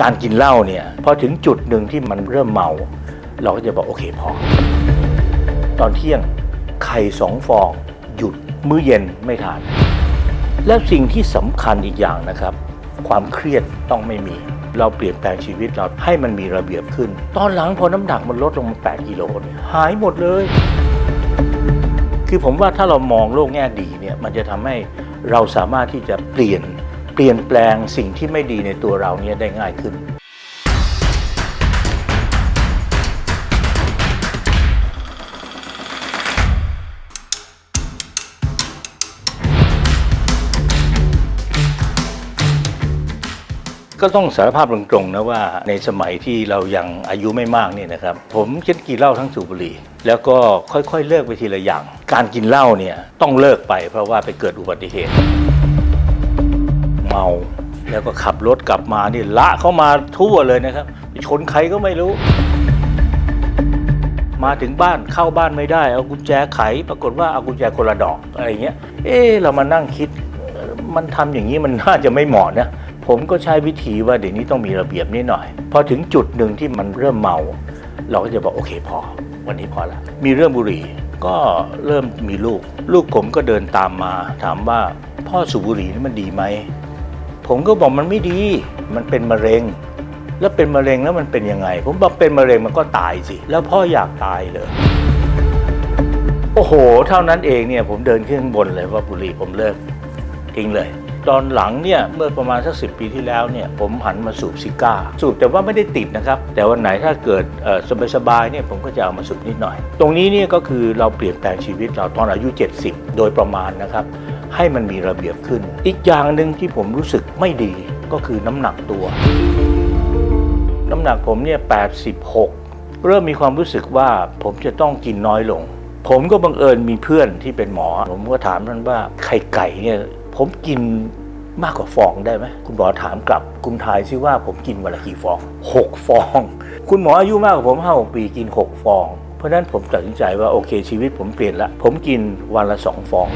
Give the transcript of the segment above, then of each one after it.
การกินเหล้าเนี่ยพอถึงจุดหนึ่งที่มันเริ่มเมา เราก็จะบอกโอเคพอ ตอนเที่ยงไข่สองฟอง หยุดมื้อเย็นไม่ทาน แล้วสิ่งที่สำคัญอีกอย่างนะครับ ความเครียดต้องไม่มี เราเปลี่ยนแปลงชีวิตเราให้มันมีระเบียบขึ้น ตอนหลังพอน้ำหนักมันลดลงมา8กิโลเนี่ยหายหมดเลย คือผมว่าถ้าเรามองโลกแง่ดีเนี่ยมันจะทำให้เราสามารถที่จะเปลี่ยน เปลี่ยนแปลงสิ่งที่ไม่ดีในตัวเราเนี่ยได้ง่ายขึ้น ก็ต้องสารภาพตรงๆนะว่าในสมัยที่เรายังอายุไม่มากเนี่ยนะครับ ผมเช่นกินเหล้าทั้งสูบบุหรี่ แล้วก็ค่อยๆ เลิกไปทีละอย่าง การกินเหล้าเนี่ยต้องเลิกไปเพราะว่าไปเกิดอุบัติเหตุ เมา แล้วก็ขับรถกลับมานี่ละเข้ามาทั่วเลยนะครับไปชนใครก็ไม่รู้ มาถึงบ้านเข้าบ้านไม่ได้ เอากุญแจไข ปรากฏว่าเอากุญแจคนละดอกอะไรเงี้ย เอ๊เรามานั่งคิด มันทำอย่างนี้มันน่าจะไม่เหมาะนะผมก็ใช้วิธีว่าเดี๋ยวนี้ต้องมีระเบียบนิดหน่อย พอถึงจุดหนึ่งที่มันเริ่มเมา เราก็จะบอกโอเคพอ วันนี้พอละมีเรื่องบุหรี่ก็เริ่มมีลูก ลูกผมก็เดินตามมา ถามว่าพ่อสูบบุหรี่นี่มันดีไหม ผมก็บอกมันไม่ดี มันเป็นมะเร็ง แล้วเป็นมะเร็งแล้วมันเป็นยังไง ผมบอกเป็นมะเร็งมันก็ตายสิ แล้วพ่ออยากตายเลยโอ้โห เท่านั้นเองเนี่ยผมเดินขึ้นบนเลยว่าบุหรี่ผมเลิกทิ้งเลย ตอนหลังเนี่ยเมื่อประมาณสักสิปีที่แล้วเนี่ยผมหันมาสูบซิก้า สูบแต่ว่าไม่ได้ติดนะครับ แต่วันไหนถ้าเกิดสบายสบายๆเนี่ยผมก็จะเอามาสูบนิดหน่อย ตรงนี้เนี่ยก็คือเราเปลี่ยนแปลงชีวิตเราตอนอายุ 70 โดยประมาณนะครับ ให้มันมีระเบียบขึ้น อีกอย่างหนึ่งที่ผมรู้สึกไม่ดีก็คือน้ำหนักตัว น้ำหนักผมเนี่ย 86 เริ่มมีความรู้สึกว่าผมจะต้องกินน้อยลง ผมก็บังเอิญมีเพื่อนที่เป็นหมอ ผมก็ถามท่านว่าไข่ไก่เนี่ยผมกินมากกว่าฟองได้ไหมคุณหมอถามกลับ คุณทายซิว่าผมกินวันละกี่ฟอง 6 ฟอง คุณหมออายุมากกว่าผม5 6ปีกิน 6 ฟอง เพราะฉะนั้นผมตัดสินใจว่าโอเคชีวิตผมเปลี่ยนละ ผมกินวันละ 2 ฟอง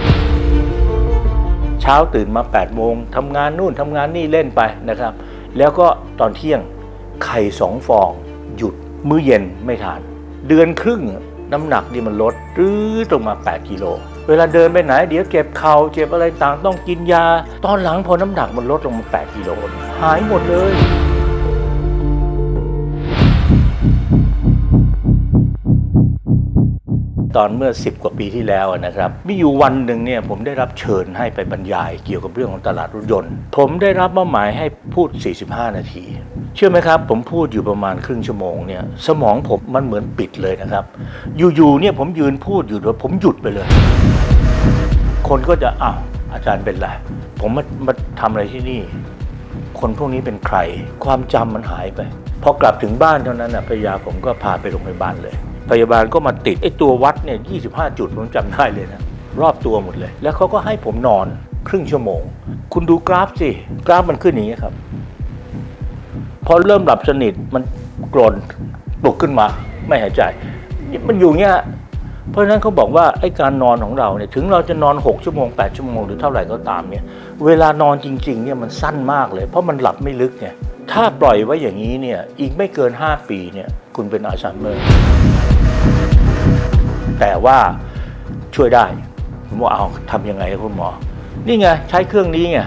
เช้าตื่นมา8โมงทำงานนู่นทำงานนี่เล่นไปนะครับ แล้วก็ตอนเที่ยงไข่สองฟอง หยุดมื้อเย็นไม่ทาน เดือนครึ่งน้ำหนักนี่มันลดรื้อลงมา 8 กิโล เวลาเดินไปไหน เดี๋ยวเจ็บเข่าเจ็บอะไรต่างต้องกินยา ตอนหลังพอน้ำหนักมันลดลงมา 8 กิโล หายหมดเลย ตอนเมื่อ 10 กว่าปีที่แล้วนะครับ มีอยู่วันหนึ่งเนี่ยผมได้รับเชิญให้ไปบรรยายเกี่ยวกับเรื่องของตลาดรถยนต์ ผมได้รับมอบหมายให้พูด 45 นาที เชื่อไหมครับ ผมพูดอยู่ประมาณครึ่งชั่วโมงเนี่ยสมองผมมันเหมือนปิดเลยนะครับ อยู่ๆเนี่ยผมยืนพูดอยู่แล้วผมหยุดไปเลย คนก็จะอ้าวอาจารย์เป็นไรผมมามาทำอะไรที่นี่ คนพวกนี้เป็นใคร ความจำมันหายไปพอกลับถึงบ้านเท่านั้นนะภรรยาผมก็พาไปโรงพยาบาลเลย พยาบาลก็มาติดไอ้ตัววัดเนี่ย25 จุดผมจำได้เลยนะ รอบตัวหมดเลย แล้วเขาก็ให้ผมนอนครึ่งชั่วโมง คุณดูกราฟสิ กราฟมันขึ้นอย่างนี้ครับ พอเริ่มหลับสนิทมันกรนปลุกขึ้นมา ไม่หายใจ มันอยู่เงี้ยเพราะฉะนั้นเขาบอกว่าไอ้การนอนของเราเนี่ยถึงเราจะนอน 6 ชั่วโมง 8 ชั่วโมงหรือเท่าไหร่ก็ตามเนี่ยเวลานอนจริงๆเนี่ยมันสั้นมากเลย เพราะมันหลับไม่ลึกไง ถ้าปล่อยไว้อย่างนี้เนี่ยอีกไม่เกิน 5 ปีเนี่ยคุณเป็นอัลไซเมอร์แต่ว่าช่วยได้ผมว่าเอาทำยังไงคุณหมอ นี่ไงใช้เครื่องนี้ไง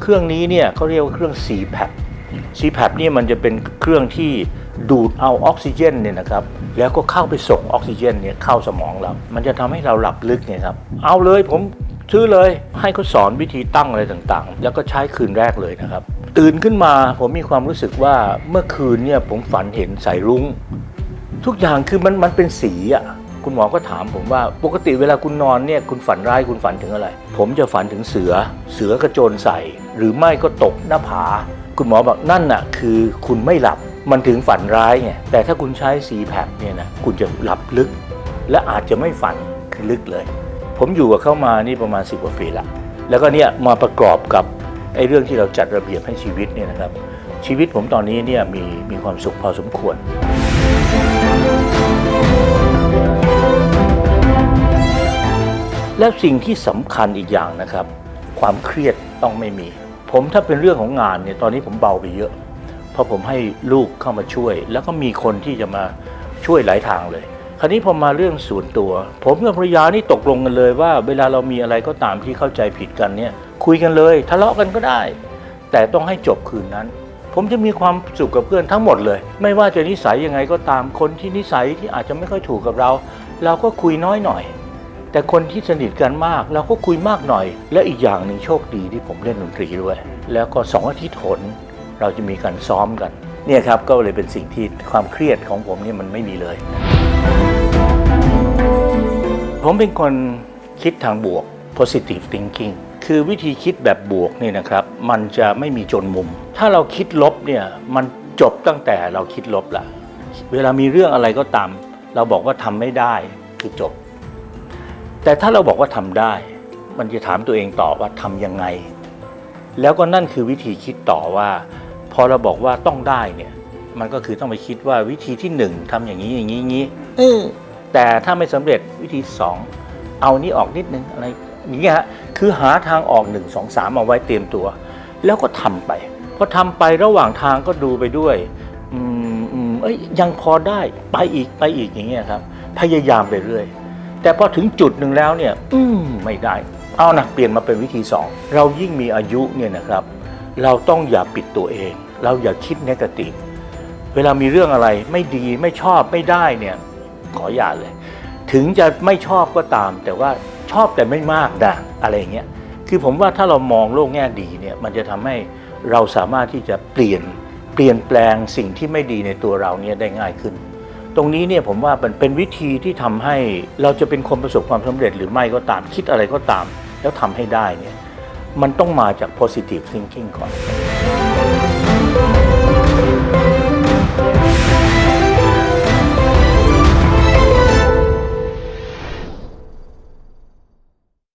เครื่องนี้เนี่ยเขาเรียกว่าเครื่อง CPAP CPAP นี่มันจะเป็นเครื่องที่ดูดเอาออกซิเจนเนี่ยนะครับ แล้วก็เข้าไปส่งออกซิเจนเนี่ยเข้าสมองเรา มันจะทำให้เราหลับลึกไงครับ เอาเลยผมซื้อเลยให้เขาสอนวิธีตั้งอะไรต่างๆ แล้วก็ใช้คืนแรกเลยนะครับ ตื่นขึ้นมาผมมีความรู้สึกว่าเมื่อคืนเนี่ยผมฝันเห็นสายรุ้ง ทุกอย่างคือมันมันเป็นสีอะคุณหมอก็ถามผมว่าปกติเวลาคุณนอนเนี่ยคุณฝันร้ายคุณฝันถึงอะไร ผมจะฝันถึงเสือ เสือกระโจนใส่ หรือไม่ก็ตกหน้าผา คุณหมอบอกนั่นน่ะคือคุณไม่หลับมันถึงฝันร้ายไงแต่ถ้าคุณใช้สีแพคเนี่ยนะคุณจะหลับลึก และอาจจะไม่ฝันคือลึกเลย ผมอยู่กับเขามานี่ประมาณ 10กว่าปีละแล้วก็เนี่ยมาประกอบกับ ไอ้เรื่องที่เราจัดระเบียบให้ชีวิตเนี่ยนะครับ ชีวิตผมตอนนี้เนี่ยมีมีความสุขพอสมควร แล้วสิ่งที่สำคัญอีกอย่างนะครับ ความเครียดต้องไม่มี ผมถ้าเป็นเรื่องของงานเนี่ยตอนนี้ผมเบาไปเยอะ เพราะผมให้ลูกเข้ามาช่วย แล้วก็มีคนที่จะมาช่วยหลายทางเลย คราวนี้พอมาเรื่องส่วนตัว ผมกับภรรยานี่ตกลงกันเลยว่า เวลาเรามีอะไรก็ตามที่เข้าใจผิดกันเนี่ย คุยกันเลย ทะเลาะกันก็ได้ แต่ต้องให้จบคืนนั้น ผมจะมีความสุขกับเพื่อนทั้งหมดเลย ไม่ว่าจะนิสัยยังไงก็ตามคนที่นิสัยที่อาจจะไม่ค่อยถูกกับเรา เราก็คุยน้อยหน่อย แต่คนที่สนิทกันมาก เราก็คุยมากหน่อย และอีกอย่างหนึ่งโชคดีที่ผมเล่นดนตรีด้วย แล้วก็สองอาทิตย์หนเราจะมีการซ้อมกัน เนี่ยครับก็เลยเป็นสิ่งที่ความเครียดของผมเนี่ยมันไม่มีเลย ผมเป็นคนคิดทางบวก positive thinking คือวิธีคิดแบบบวกนี่นะครับ มันจะไม่มีจนมุม ถ้าเราคิดลบเนี่ยมันจบตั้งแต่เราคิดลบละเวลามีเรื่องอะไรก็ตาม เราบอกว่าทำไม่ได้คือจบ แต่ถ้าเราบอกว่าทำได้ มันจะถามตัวเองต่อว่าทำยังไง แล้วก็นั่นคือวิธีคิดต่อว่า พอเราบอกว่าต้องได้เนี่ย มันก็คือต้องไปคิดว่าวิธีที่หนึ่งทำอย่างนี้อย่างนี้อย่างนี้ แต่ถ้าไม่สำเร็จวิธีสองเอานี้ออกนิดนึงอะไรอย่างเงี้ยฮะคือหาทางออกหนึ่งสองสามเอาไว้เตรียมตัว แล้วก็ทำไปพอทำไประหว่างทางก็ดูไปด้วยอืมอืมเอ้ยยังพอได้ไปอีกไปอีกอย่างเงี้ยครับพยายามไปเรื่อยแต่พอถึงจุดหนึ่งแล้วเนี่ย อืมไม่ได้ เอานะเปลี่ยนมาเป็นวิธีสองเรายิ่งมีอายุเนี่ยนะครับ เราต้องอย่าปิดตัวเอง เราอย่าคิดนกาทีฟเวลามีเรื่องอะไรไม่ดีไม่ชอบไม่ได้เนี่ย ขออย่าเลย ถึงจะไม่ชอบก็ตาม แต่ว่าชอบแต่ไม่มากนะอะไรเงี้ยคือผมว่าถ้าเรามองโลกแง่ดีเนี่ยมันจะทำให้เราสามารถที่จะเปลี่ยนเปลี่ยนแปลงสิ่งที่ไม่ดีในตัวเราเนี่ยได้ง่ายขึ้น ตรงนี้เนี่ยผมว่ามันเป็นวิธีที่ทำให้เราจะเป็นคนประสบความสำเร็จหรือไม่ก็ตามคิดอะไรก็ตาม แล้วทำให้ได้เนี่ยมันต้องมาจาก positive thinking ก่อน